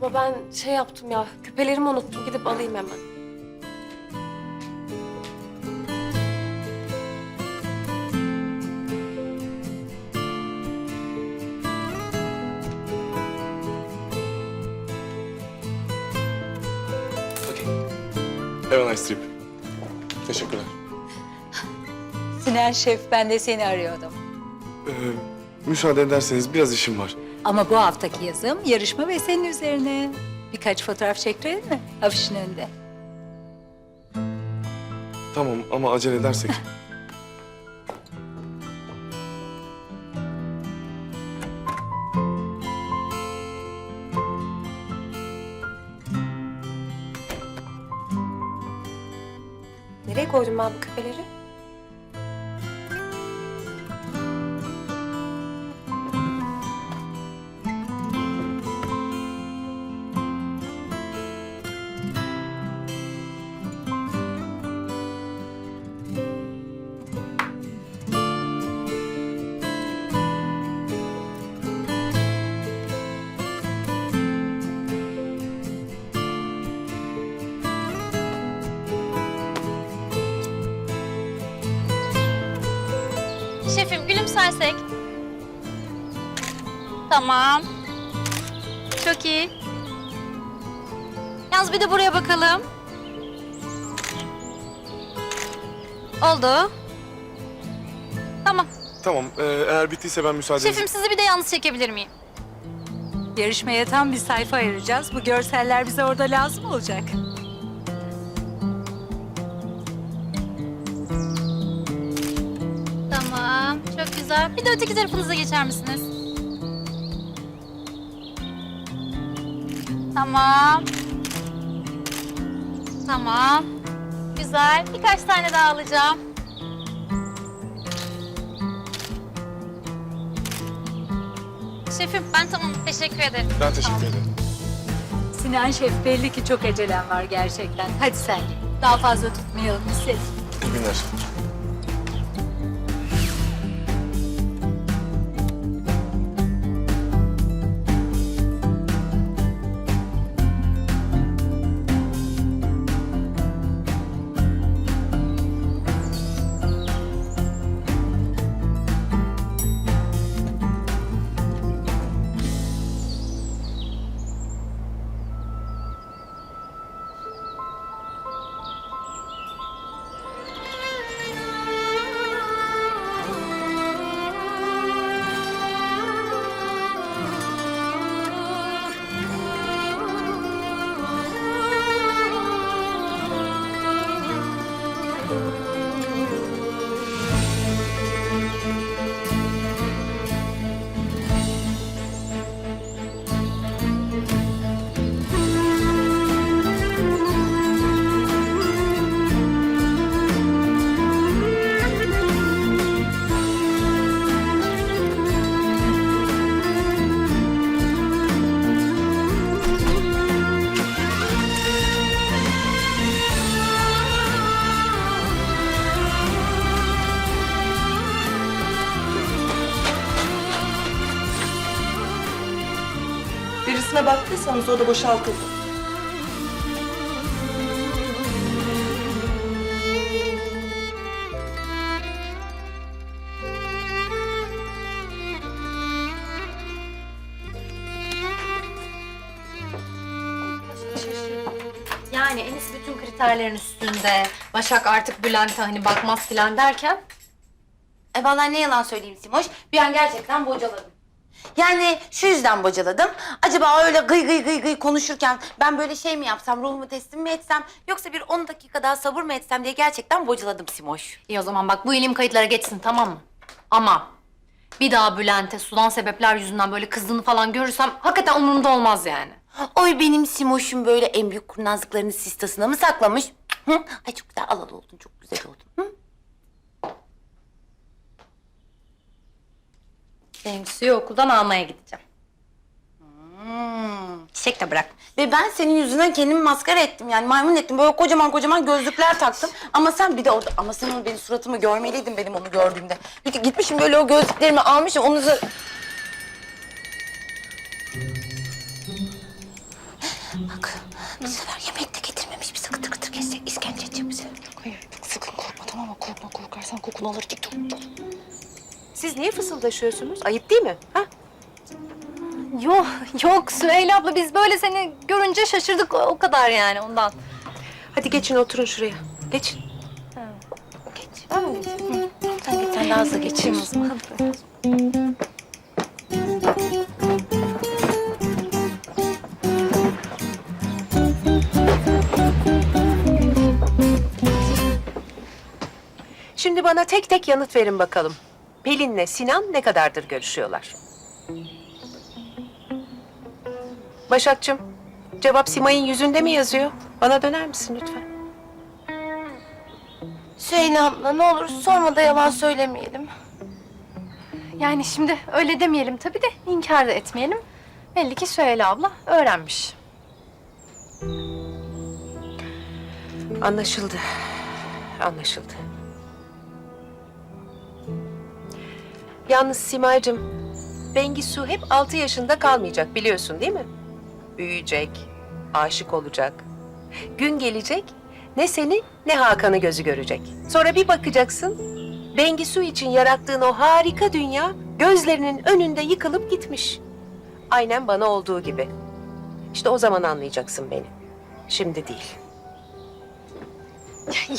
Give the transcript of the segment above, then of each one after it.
Baba ben şey yaptım ya küpelerimi unuttum gidip alayım hemen. Okay. Have a nice trip. Teşekkürler. Sinan Şef, ben de seni arıyordum. Ee, müsaade ederseniz biraz işim var. Ama bu haftaki yazım yarışma ve senin üzerine. Birkaç fotoğraf çektirelim mi afişin önünde? Tamam ama acele edersek. Şefim gülümsersek. Tamam. Çok iyi. Yalnız bir de buraya bakalım. Oldu. Tamam. tamam ee, eğer bittiyse ben müsaadenizi... Şefim sizi bir de yalnız çekebilir miyim? Yarışmaya tam bir sayfa ayıracağız. Bu görseller bize orada lazım olacak. Güzel. Bir de öteki tarafınıza geçer misiniz? Tamam. Tamam. Güzel. Birkaç tane daha alacağım. Şefim ben tamam. Teşekkür ederim. Ben teşekkür Tamam. ederim. Sinan Şef belli ki çok acelen var gerçekten. Hadi sen git. Daha fazla tutmayalım biz. İyi günler. Birisine baktıysanız o da boşaltıldı. Yani Enis bütün kriterlerin üstünde. Başak artık Bülent'e hani bakmaz falan derken. E vallahi ne yalan söyleyeyim Simoş, bir an gerçekten bocaladım. Yani şu yüzden bocaladım. Acaba öyle gıy gıy gıy gıy konuşurken ben böyle şey mi yapsam, ruhumu teslim mi etsem... ...yoksa bir 10 dakika daha sabır mı etsem diye gerçekten bocaladım Simoş. İyi o zaman bak bu ilim kayıtlara geçsin tamam mı? Ama Bir daha Bülent'e sudan sebepler yüzünden böyle kızdığını falan görürsem hakikaten umurumda olmaz yani. Oy benim Simoş'um böyle en büyük kurnazlıklarını sistasına mı saklamış? Hı? Ay çok güzel alalı oldun, çok güzel oldun. Hı? Bengisu'yu okuldan almaya gideceğim. Hmm. Çiçek de bırak. Ve ben senin yüzünden kendimi maskara ettim yani maymun ettim. Böyle kocaman kocaman gözlükler taktım. Ama sen bir de orada ama sen onu benim suratımı görmeliydin benim onu gördüğümde. Peki gitmişim böyle o gözlüklerimi almışım onu da... Bak bu sefer yemek de getirmemiş bize kıtır kıtır kesecek işkence edecek bize. Hayır sakın korkma tamam mı? Korkma korkarsan kokunu alır git. Siz niye fısıldaşıyorsunuz? Ayıp değil mi? Ha? Yok, yok Süheyla abla biz böyle seni görünce şaşırdık o o kadar yani ondan. Hadi geçin oturun şuraya. Geçin. Sen git sen daha hızlı geçeyim. Şimdi bana tek tek yanıt verin bakalım. Pelin'le Sinan ne kadardır görüşüyorlar? Başakçım, cevap Simay'ın yüzünde mi yazıyor? Bana döner misin lütfen? Süheyla abla ne olur sorma da yalan söylemeyelim. Yani şimdi öyle demeyelim tabii de inkar da etmeyelim. Belli ki Süheyla abla öğrenmiş. Anlaşıldı. Anlaşıldı. Yalnız Simay'cığım, Bengisu hep altı yaşında kalmayacak biliyorsun değil mi? Büyüyecek, aşık olacak. Gün gelecek, ne seni ne Hakan'ı gözü görecek. Sonra bir bakacaksın, Bengisu için yarattığın o harika dünya gözlerinin önünde yıkılıp gitmiş. Aynen bana olduğu gibi. İşte o zaman anlayacaksın beni. Şimdi değil.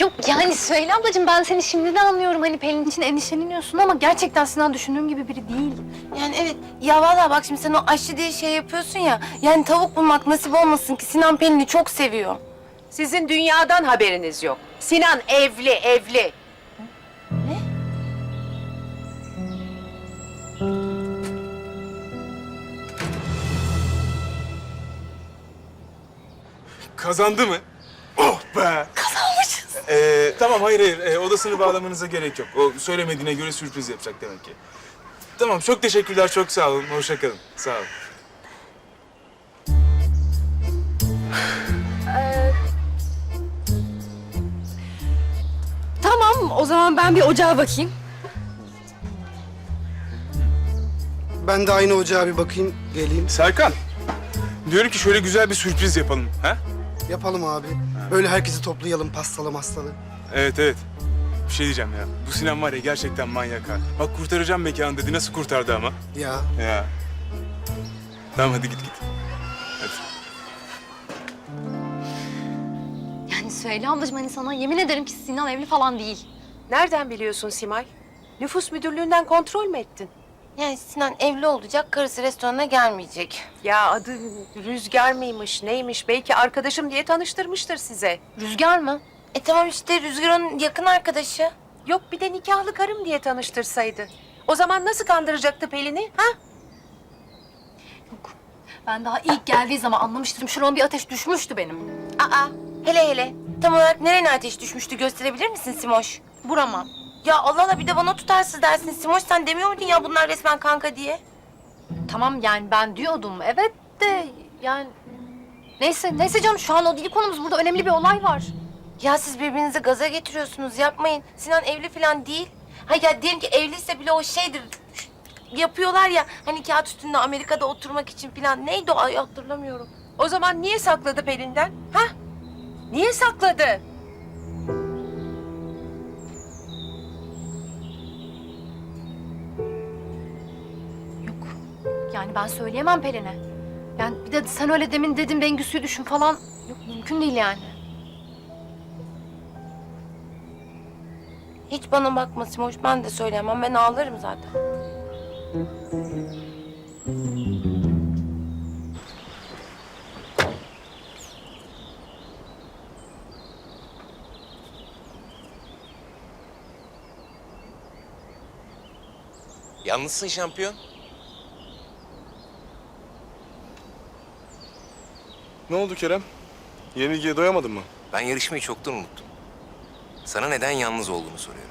Yok yani Süheyla ablacığım ben seni şimdiden anlıyorum. Hani Pelin için endişeleniyorsun ama gerçekten Sinan düşündüğüm gibi biri değil. Yani evet ya vallahi bak şimdi sen o aşçı diye şey yapıyorsun ya. Yani tavuk bulmak nasip olmasın ki Sinan Pelin'i çok seviyor. Sizin dünyadan haberiniz yok. Sinan evli, evli. Kazandı mı? Oh be! Ee, tamam hayır hayır Ee, odasını bağlamanıza gerek yok. O söylemediğine göre sürpriz yapacak demek ki. Tamam çok teşekkürler çok sağ olun. Hoşça kalın. Sağ olun. Tamam o zaman ben bir ocağa bakayım. Ben de aynı ocağa bir bakayım, geleyim. Serkan. Diyorum ki şöyle güzel bir sürpriz yapalım. Ha? Yapalım abi. Böyle herkesi toplayalım, pastalı mastalı. Evet evet. Bir şey diyeceğim ya. Bu Sinan var ya gerçekten manyak ha. Bak kurtaracağım mekanı dedi. Nasıl kurtardı ama? Ya Ya. Tamam hadi git git. Hadi. Yani Süheyla ablacığım hani sana yemin ederim ki Sinan evli falan değil. Nereden biliyorsun Simay? Nüfus müdürlüğünden kontrol mü ettin? Yani Sinan evli olacak, karısı restorana gelmeyecek. Ya adı Rüzgar mıymış, neymiş? Belki arkadaşım diye tanıştırmıştır size. Rüzgar mı? E tamam işte Rüzgar onun yakın arkadaşı. Yok bir de nikahlı karım diye tanıştırsaydı. O zaman nasıl kandıracaktı Pelin'i? Ha? Ben daha ilk geldiği zaman anlamıştım. Şurama bir ateş düşmüştü benim. Aa hele hele. Tam olarak nerene ateş düşmüştü gösterebilir misin Simoş? Burama. Ya Allah Allah bir de bana tutarsız dersin Simoş. Sen demiyor muydun ya bunlar resmen kanka diye? Tamam yani ben diyordum evet de yani... Neyse, neyse canım şu an o değil konumuz. Burada önemli bir olay var. Ya siz birbirinizi gaza getiriyorsunuz yapmayın. Sinan evli falan değil. Ha ya diyelim ki evliyse bile o şeydir. Yapıyorlar ya hani kağıt üstünde Amerika'da oturmak için falan. Neydi o ay hatırlamıyorum. O zaman niye sakladı Pelin'den? Ha? Niye sakladı? Ben söyleyemem Pelin'e. Yani bir de sen öyle demin dedin Bengüsü'yü düşün falan. Yok mümkün değil yani. Hiç bana bakma Simoş ben de söyleyemem. Ben ağlarım zaten. Ya Yalnızsın şampiyon. Ne oldu Kerem? Yenilgiye doyamadın mı? Ben yarışmayı çoktan unuttum. Sana neden yalnız olduğunu soruyorum.